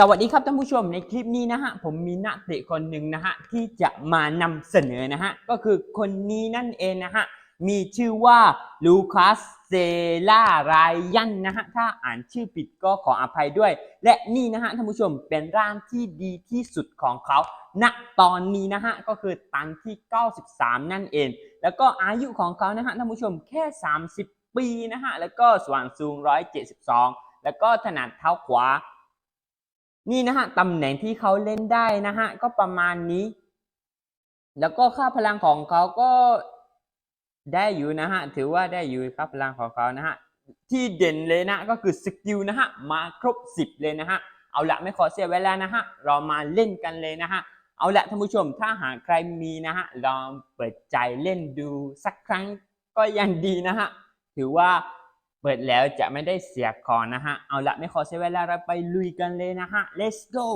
สวัสดีครับท่านผู้ชมในคลิปนี้นะฮะผมมีนักเตะคนหนึ่งนะฮะที่จะมานำเสนอนะฮะก็คือคนนี้นั่นเองนะฮะมีชื่อว่าลูคัสเซล่าไรยันนะฮะถ้าอ่านชื่อผิดก็ขออภัยด้วย และนี่นะฮะท่านผู้ชมเป็นร่างที่ดีที่สุดของเขาณตอนนี้นะฮะก็คือตันที่ 93 นั่นเอง แล้วก็อายุของเขานะฮะท่านผู้ชมแค่ 30 ปีนะฮะแล้วก็ส่วนสูง 172 แล้วก็ถนัดเท้าขวา นี่นะฮะตำแหน่งที่เขาเล่นได้นะฮะก็ประมาณนี้ แล้วก็ค่าพลังของเขาก็ได้อยู่นะฮะถือว่าได้อยู่ค่าพลังของเขานะฮะที่เด่นเลยนะก็คือสกิลนะฮะมาครบ 10 เลยนะฮะเอาละไม่ขอเสียเวลานะฮะเรามาเล่นกันเลยนะฮะเอาละท่านผู้ชมถ้าหากใครมีนะฮะลองเปิดใจเล่นดูสักครั้งก็ยังดีนะฮะถือว่า เปิดแล้วจะไม่ได้เสียก่อนนะฮะ เอาละไม่ขอเสียเวลาเราไปลุยกันเลยนะฮะ let's go